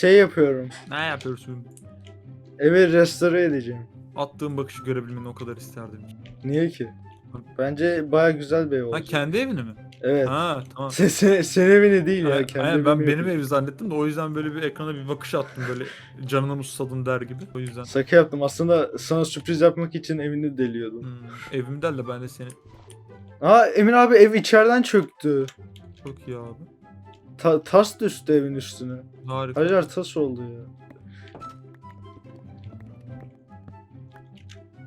Şey yapıyorum. Ne yapıyorsun? Evi restore edeceğim. Attığım bakışı görebilmeni o kadar isterdim. Niye ki? Bence baya güzel bir ev Ha olacak. kendi evini mi? Evet. Ha tamam. Sen, sen, sen evini değil ya. Kendi aynen, ben benim evi zannettim de o yüzden böyle bir ekrana bir bakış attım böyle canına mı susadın der gibi. O yüzden. Şaka yaptım. Aslında sana sürpriz yapmak için evini deliyordum. Hmm, evim der de ben de seni. Aa Emin abi ev içeriden çöktü. Çok iyi abi. Ta- tas düştü evin üstüne. Harika. Hacer tas oldu ya.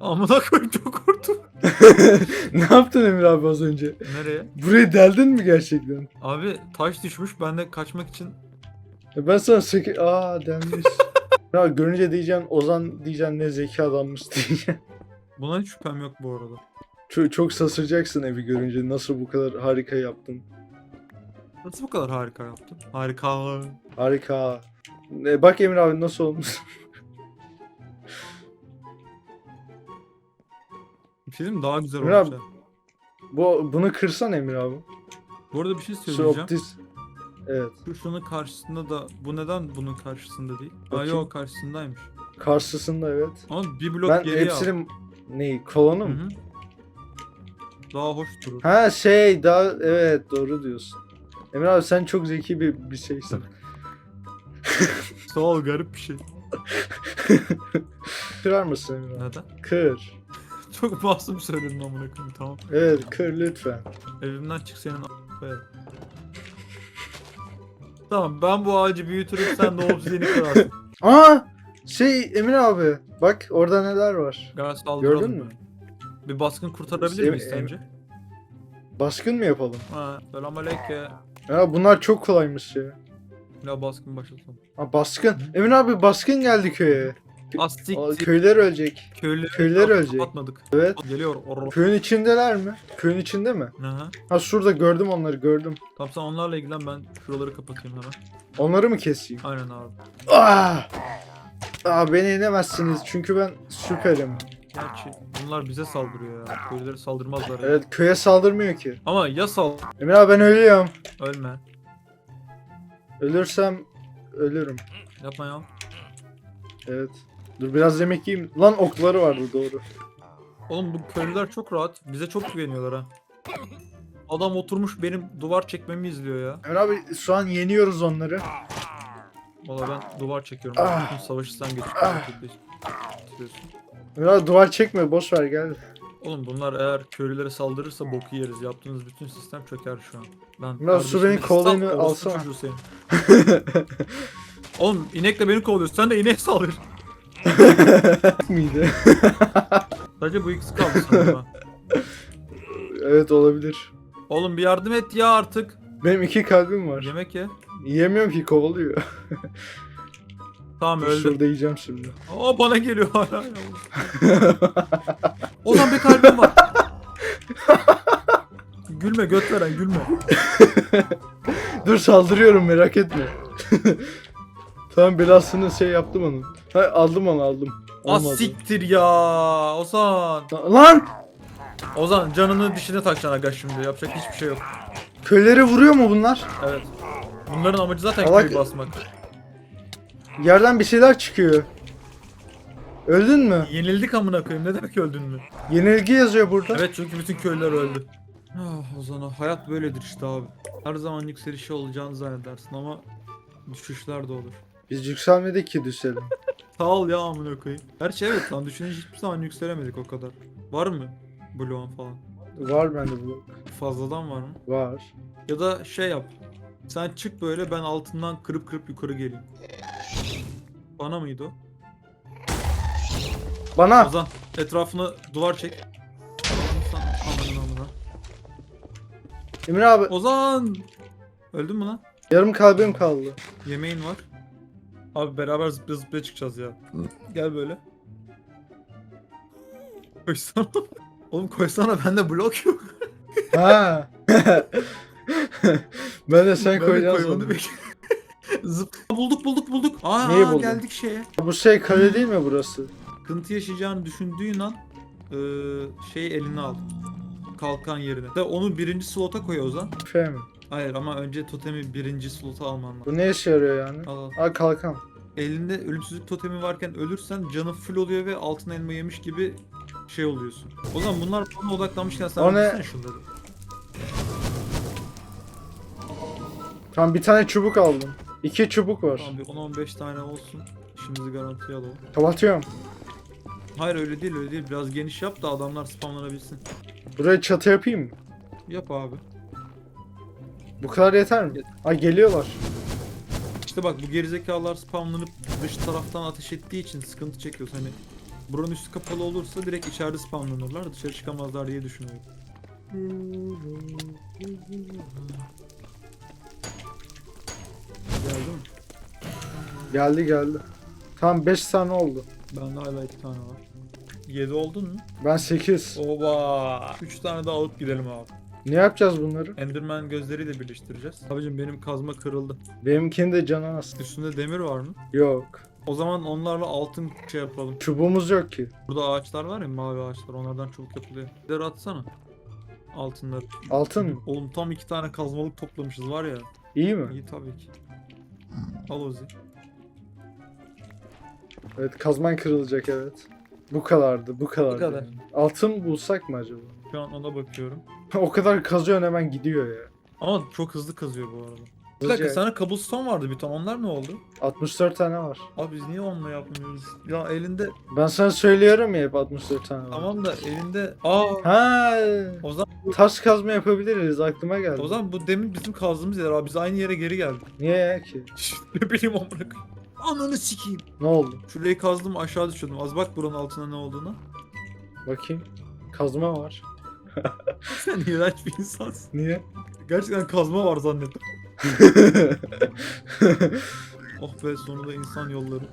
Amına koyayım çok korktum. ne yaptın Emir abi az önce? Nereye? Burayı deldin mi gerçekten? Abi taş düşmüş ben de kaçmak için Ya ben sana seki... Aa denmiş. ya görünce diyeceğim Ozan diyeceğim ne zeki adammış diyeceğim. buna hiç şüphem yok bu arada. Çok, çok şaşıracaksın evi görünce nasıl bu kadar harika yaptın. Nasıl bu kadar harika yaptın? Harika. Harika. E, bak Emir abi nasıl olmuş. Bir şey diyeyim mi? Daha güzel Emir olmuş. abi, ha. bu bunu kırsan Emir abi. Bu arada bir şey Şu söyleyeceğim. optis. Evet. Şu şunun karşısında da bu neden bunun karşısında değil? Aa Bakayım. yok karşısındaymış. Karşısında evet. Ama bir blok ben geriye al. hepsini neyi kolonu Hı mu? hı. Daha hoş durur. Ha şey daha evet doğru diyorsun. Emir abi sen çok zeki bir bir şeysin. Sağ ol garip bir şey. Kırar mısın Emir abi? Neden? Kır. Çok masum söyledin amına koyayım tamam. Evet kır lütfen. Evimden çık senin a- koyarım. Tamam ben bu ağacı büyütürüm sen de obsidiyeni kırarsın. Aa şey Emir abi bak orada neler var. Gel saldıralım. Gördün mü? Bir baskın kurtarabilir Em- miyiz em- sence? Baskın mı yapalım? Ha, selamünaleyküm. Ya bunlar çok kolaymış ya. Ya baskın başlatalım. Ha baskın. Emin abi baskın geldi köye. Astik Aa, köyler ölecek. köylü köyler ölecek. Atmadık. Evet. Geliyor. Or Köyün içindeler mi? Köyün içinde mi? Aha. Ha şurada gördüm onları gördüm. Tamam sen onlarla ilgilen ben şuraları kapatayım hemen. Onları mı keseyim? Aynen abi. Ah! Aa beni inemezsiniz çünkü ben süperim. Gerçi bunlar bize saldırıyor ya. Köylülere saldırmazlar ya. Evet köye saldırmıyor ki. Ama ya sal Emir abi ben ölüyorum. Ölme. Ölürsem ölürüm. Yapma ya. Evet. Dur biraz yemek yiyeyim. Lan okları vardı doğru. Oğlum bu köylüler çok rahat. Bize çok güveniyorlar ha. Adam oturmuş benim duvar çekmemi izliyor ya. Emir abi şu an yeniyoruz onları. Valla ben duvar çekiyorum. Ah. Savaşı sen geç. Ah. Emir abi duvar çekme boş ver gel. Oğlum bunlar eğer köylülere saldırırsa boku yeriz. Yaptığınız bütün sistem çöker şu an. Ben su kardeşim, beni kovalayını alsana. Oğlum inekle beni kovalıyorsun. Sen de ineğe saldır. miydi? Sadece bu ikisi kaldı sanırım evet olabilir. Oğlum bir yardım et ya artık. Benim iki kalbim var. Yemek ye. Yiyemiyorum ki kovalıyor. Tamam Dur, öldüm. Şurada yiyeceğim şimdi. Aa bana geliyor hala. Ozan bir kalbim var. gülme göt veren gülme. Dur saldırıyorum merak etme. tamam belasını şey yaptım onu. Ha, aldım onu aldım. Ah Olmadı. siktir ya Ozan. Lan! Ozan canını dişine takacaksın aga şimdi. Yapacak hiçbir şey yok. Köyleri vuruyor mu bunlar? Evet. Bunların amacı zaten köyü basmak. Yerden bir şeyler çıkıyor. Öldün mü? Yenildik amına koyayım. Ne demek öldün mü? Yenilgi yazıyor burada. Evet çünkü bütün köylüler öldü. Ah Ozan hayat böyledir işte abi. Her zaman yükselişi olacağını zannedersin ama düşüşler de olur. Biz yükselmedik ki düşelim. Sağ ol ya amına koyayım. Gerçi evet lan düşününce hiçbir zaman yükselemedik o kadar. Var mı? Bloğun falan. var bende bu. Fazladan var mı? Var. Ya da şey yap. Sen çık böyle ben altından kırıp kırıp yukarı geleyim. Bana mıydı o? Bana! Ozan etrafına duvar çek. Aman amına. Emir abi Ozan! Öldün mü lan? yarım kalbim kaldı. Yemeğin var. Abi beraber zıplaya zıplaya çıkacağız ya. Gel böyle. Koysana. Oğlum koysana bende blok yok. Ha. ben de sen Ben de koyacaksın. koymanı bekliyorum. Zıp. Bulduk bulduk bulduk. Aa Neyi buldun? geldik şeye. Bu şey kale değil mi burası? Sıkıntı yaşayacağını düşündüğün an eee şeyi eline al. Kalkan yerine. De onu birinci slota koy Ozan. F mi? Hayır ama önce totemi birinci slota alman lazım. Bu ne işe yarıyor yani? Al al. Aa kalkan. Elinde ölümsüzlük totemi varken ölürsen canın full oluyor ve altın elma yemiş gibi şey oluyorsun. O zaman bunlar bana odaklanmışken sen O ne? öldürsene şunları. Tamam bir tane çubuk aldım. İki çubuk var. Tamam bir 10-15 tane olsun. İşimizi garantiye alalım. Kapatıyorum. Hayır öyle değil öyle değil. Biraz geniş yap da adamlar spamlanabilsin. Buraya çatı yapayım mı? Yap abi. Bu kadar yeter mi? Aa geliyorlar. İşte bak bu gerizekalılar spamlanıp dış taraftan ateş ettiği için sıkıntı çekiyoruz. Hani buranın üstü kapalı olursa direkt içeride spamlanırlar. Dışarı çıkamazlar diye düşünüyorum. Geldi geldi. Tamam 5 tane oldu. Bende hala iki tane var. 7 oldun mu? Ben 8. Oba! 3 tane daha alıp gidelim abi. Ne yapacağız bunları? Enderman gözleriyle birleştireceğiz. Abicim benim kazma kırıldı. Benimkinin de canı az. Üstünde demir var mı? Yok. O zaman onlarla altın şey yapalım. Çubuğumuz yok ki. Burada ağaçlar var ya mavi ağaçlar onlardan çubuk yapılıyor. Bir de atsana. Altınları. Altın mı? Oğlum tam iki tane kazmalık toplamışız var ya. İyi mi? İyi tabii ki. Al Ozi. Evet kazman kırılacak evet. Bu kadardı bu kadardı. Bu kadar. yani. Altın bulsak mı acaba? Şu an ona bakıyorum. o kadar kazıyorsun hemen gidiyor ya. Ama çok hızlı kazıyor bu arada. Bir dakika sana cobblestone vardı bir ton onlar ne oldu? 64 tane var. Abi biz niye onunla yapmıyoruz? Ya elinde Ben sana söylüyorum ya hep 64 tane var. tamam da elinde aa Ha, o zaman taş kazma yapabiliriz aklıma geldi. o zaman bu demin bizim kazdığımız yer abi biz aynı yere geri geldik. Niye ya ki? ne bileyim amına koyayım. Ananı sikeyim. Ne oldu? Şurayı kazdım aşağı düşürdüm. Az bak buranın altında ne olduğunu. Bakayım. Kazma var. Sen iğrenç bir insansın. Niye? Gerçekten kazma var zannettim. Oh be sonunda insan yolları.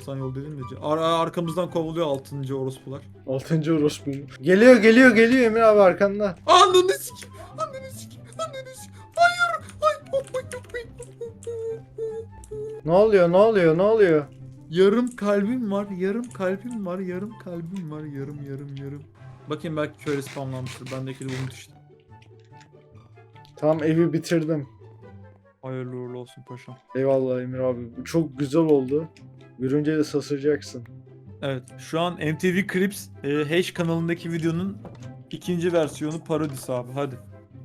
İnsan yol dedim de. Ar arkamızdan kovuluyor 6. orospular. Altıncı orospu. Geliyor geliyor geliyor Emir abi arkanda. Ananı sikeyim. Ananı sikeyim. Ananı sikeyim. Hayır. Hayır. Ne oluyor ne oluyor ne oluyor? Yarım kalbim var. Yarım kalbim var. Yarım kalbim var. Yarım yarım yarım. Bakayım belki şöyle spamlanmıştır. Bendeki de düştü. Tamam evi bitirdim. Hayırlı uğurlu olsun paşam. Eyvallah Emir abi. Bu çok güzel oldu. Görünce de sasacaksın. Evet şu an MTV Crips e, H kanalındaki videonun ikinci versiyonu parodisi abi hadi.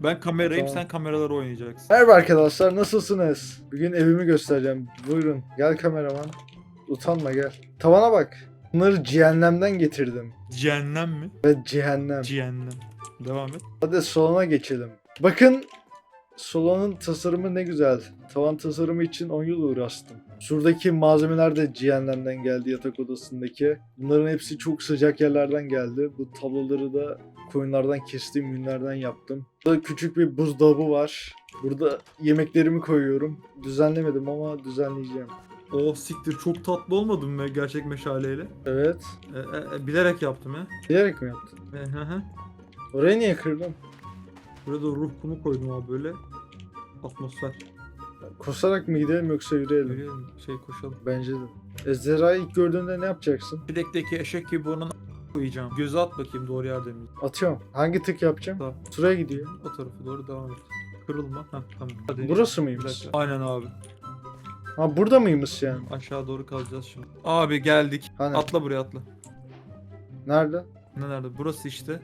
Ben kamerayım Tamam. sen kameraları oynayacaksın. Merhaba arkadaşlar nasılsınız? Bugün evimi göstereceğim. Buyurun gel kameraman. Utanma gel. Tavana bak. Bunları cehennemden getirdim. Cehennem mi? Ve cehennem. Cehennem. Devam et. Hadi salona geçelim. Bakın salonun tasarımı ne güzel. Tavan tasarımı için 10 yıl uğraştım. Şuradaki malzemeler de cehennemden geldi yatak odasındaki. Bunların hepsi çok sıcak yerlerden geldi. Bu tabloları da koyunlardan kestiğim günlerden yaptım. Burada küçük bir buzdolabı var. Burada yemeklerimi koyuyorum. Düzenlemedim ama düzenleyeceğim. Oh siktir çok tatlı olmadı mı gerçek meşaleyle? Evet. E, e, e, bilerek yaptım ha. Bilerek mi yaptın? E, hı hı. Orayı niye kırdın? Burada ruh kumu koydum abi böyle. Atmosfer. Koşarak mı gidelim yoksa yürüyelim? Böyle şey koşalım. Bence de. Ezra'yı ilk gördüğünde ne yapacaksın? Bilekteki eşek gibi burnuna koyacağım. Gözü at bakayım doğru yerde mi? Atıyorum. Hangi tık yapacağım? Tamam. Şuraya gidiyor. O tarafa doğru devam et. Kırılma. Heh, tamam. Hadi. Burası mıymış? Aynen abi. Ha burada mıymış yani? Aşağı doğru kalacağız şimdi. Abi geldik. Hani? Atla buraya atla. Nerede? Ne nerede? Burası işte.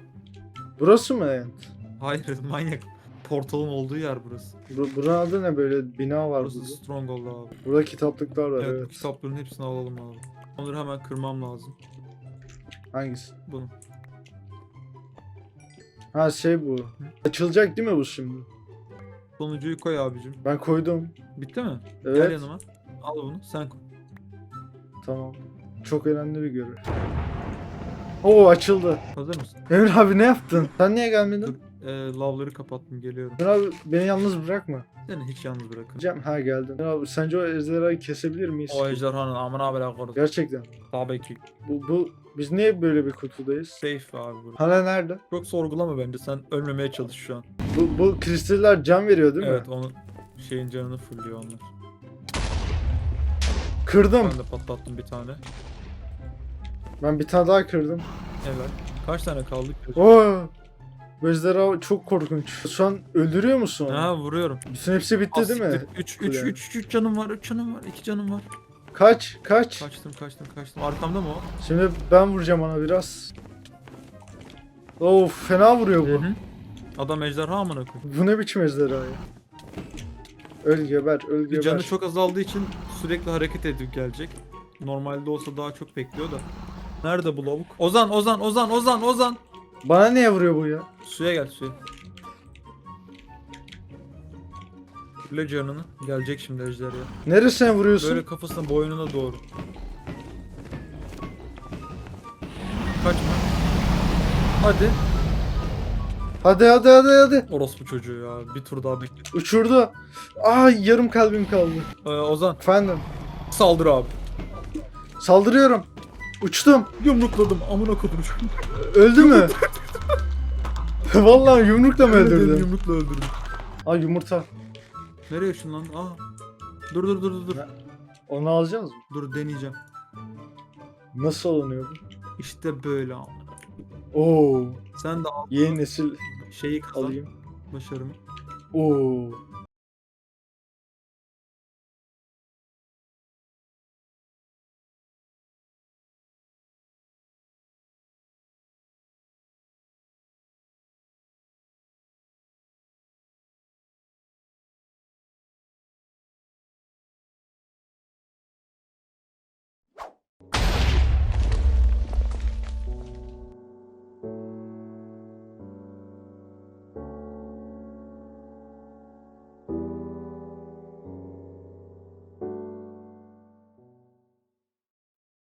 Burası mı yani? Hayır manyak. Portalın olduğu yer burası. Bu, buranın adı ne böyle bina var Burası burada. Stronghold abi. Burada kitaplıklar var Evet, evet. bu kitapların hepsini alalım abi. Onları hemen kırmam lazım. Hangisi? Bunu. Ha şey bu. Açılacak değil mi bu şimdi? Sonuncuyu koy abicim. Ben koydum. Bitti mi? Gel Evet. yanıma. Al bunu sen koy. Tamam. Çok önemli bir görev. Oo açıldı. Hazır mısın? Emir abi ne yaptın? Sen niye gelmedin? Ee, lavları kapattım geliyorum. Emir abi beni yalnız bırakma. Seni hiç yalnız bırakın. Cem ha geldim. Emir abi sence o ejderhayı kesebilir miyiz? O ejderhanın amına bela korusun. Gerçekten. Tabii ki. Bu, bu biz niye böyle bir kutudayız? Safe abi burada. Hala nerede? Çok sorgulama bence sen ölmemeye çalış şu an. Bu, bu kristaller can veriyor değil mi? evet onun şeyin canını fulluyor onlar. Kırdım. Ben de patlattım bir tane. Ben bir tane daha kırdım. Evet. Kaç tane kaldı ki? Oo! Ejderha çok korkunç. Şu an öldürüyor musun onu? Ha vuruyorum. Bütün hepsi bitti değil mi? 3 Kule. 3 3 3 canım var. 3 canım var. 2 canım var. Kaç kaç. Kaçtım kaçtım kaçtım. Arkamda mı o? Şimdi ben vuracağım ona biraz. Of fena vuruyor bu. Hı hı. Adam ejderha amına koyayım. Bu ne biçim ejderha ya? Öl geber, öl geber. Canı çok azaldığı için sürekli hareket edip gelecek. Normalde olsa daha çok bekliyor da. Nerede bu lavuk? Ozan, Ozan, Ozan, Ozan, Ozan. Bana niye vuruyor bu ya? Suya gel suya. Kule canını. Gelecek şimdi ejderha. Neresine vuruyorsun? Böyle kafasına boynuna doğru. Kaçma. Hadi. Hadi hadi hadi hadi. Orospu çocuğu ya. Bir tur daha bekle. Uçurdu. Ay yarım kalbim kaldı. Ee, Ozan Efendim. saldır abi. Saldırıyorum. Uçtum. Yumrukladım amına kodum. Öldü mü? Vallahi yumrukla mı Öldürdüm. öldürdün? Yumrukla öldürdüm. Ay yumurta. Nereye ışınlandın? Aa. Dur dur dur dur dur. Onu alacağız mı? Dur deneyeceğim. Nasıl alınıyor bu? İşte böyle amına. Oo. Sen de al Yeni nesil şeyi kazan. alayım. Başarımı. Oo.